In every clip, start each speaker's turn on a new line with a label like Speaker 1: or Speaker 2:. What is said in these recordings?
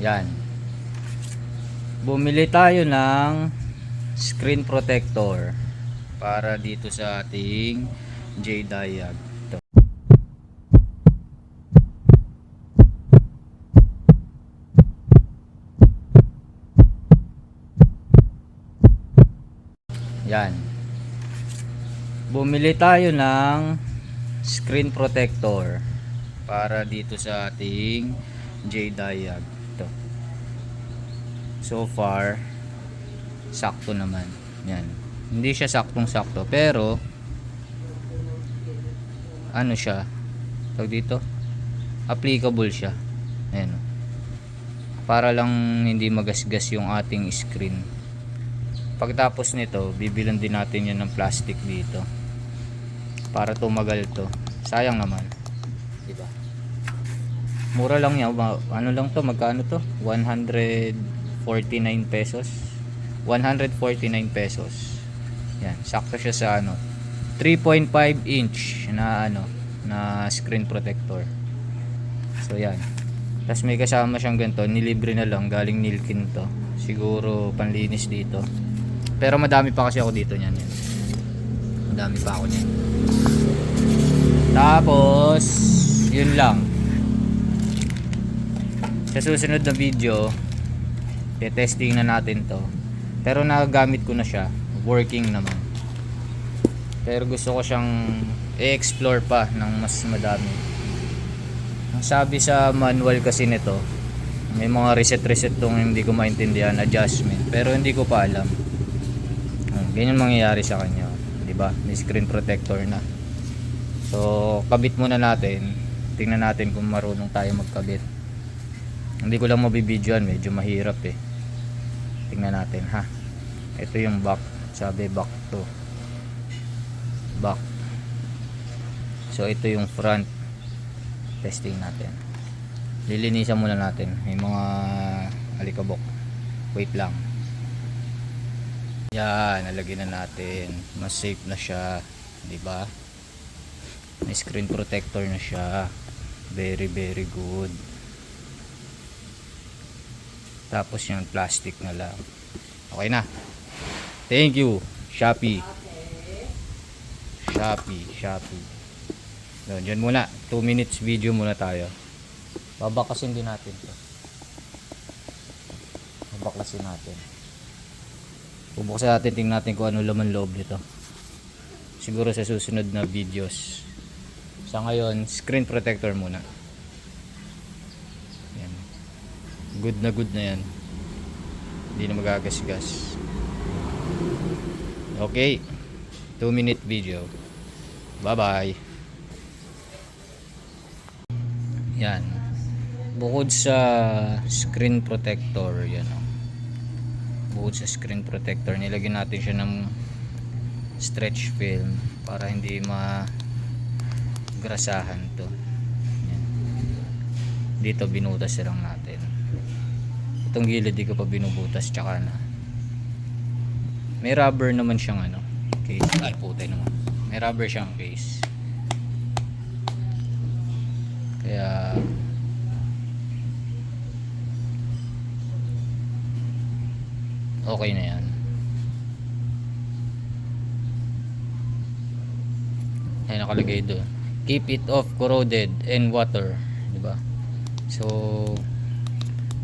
Speaker 1: Yan. Bumili tayo ng screen protector para dito sa ating J-Diag. Yan. Bumili tayo ng screen protector para dito sa ating J-Diag. So far, sakto naman. Yan. Hindi siya saktong-sakto pero ano siya? Tawag dito? Applicable siya. Ayan. Para lang hindi magasgas yung ating screen. Pagtapos nito, bibilan din natin yan ng plastic dito. Para tumagal to. Sayang naman. Diba? Mura lang yan. Ano lang to? Magkano to? 149 pesos. 149 pesos. Yan. Sakto siya sa ano. 3.5 inch na ano na screen protector. So yan. Tapos may kasama siyang ganito, nilibre na lang galing Nilkin to. Siguro panlinis dito. Pero madami pa kasi ako dito niyan. Yan. Madami pa ako niyan. Tapos yun lang. Sa susunod na video, testing na natin to. Pero nagagamit ko na siya. Working naman. Pero gusto ko siyang i-explore pa ng mas madami. Ang sabi sa manual kasi nito, may mga reset-reset tong hindi ko maintindihan, adjustment. Pero hindi ko pa alam. Ah, Ganyan mangyayari sa kanya. 'di ba? May screen protector na. So, kabit muna natin. Tingnan natin kung marunong tayo magkabit. Hindi ko lang mabibidyoan, medyo mahirap eh. Tingnan natin ha. Ito yung back. Sabi back to. Back. So, ito yung front. Testing natin. Lilinisan muna natin. May mga alikabok. Wait lang. Yan, nalagyan na natin. Mas safe na siya, 'di ba? May screen protector na siya. Very very good. Tapos yung plastic na lang. Okay na. Thank you, Shopee. Shopee, Shopee. Yun, dyan muna. 2 minutes video muna tayo. Babakasin din natin to. Babakasin natin. Bubuksan natin, tingnan natin kung ano laman loob nito. Siguro sa susunod na videos. Sa ngayon, screen protector muna. Yan. Good na good na yan. Hindi na magagasgas. Okay. 2 minute video. Bye bye. Yan. Bukod sa screen protector, yan o. Bukod sa screen protector, nilagyan natin siya ng stretch film para hindi ma grasahan to. Yan. Dito binutas lang natin. Itong gilid di ko pa binubutas tsaka na. May rubber naman siyang ano, case. Ay putay naman. May rubber siyang case. Kaya okay na yan. Ay nakalagay doon. Keep it off corroded and water, 'di ba? So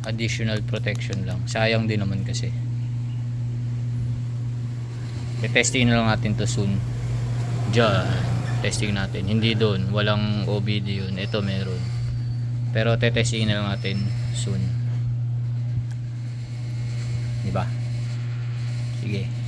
Speaker 1: additional protection lang. Sayang din naman kasi. I-testing na lang natin to soon. Diyan. Testing natin. Hindi doon. Walang OBD yun. Ito meron. Pero tetesting na lang natin soon. Diba? Sige.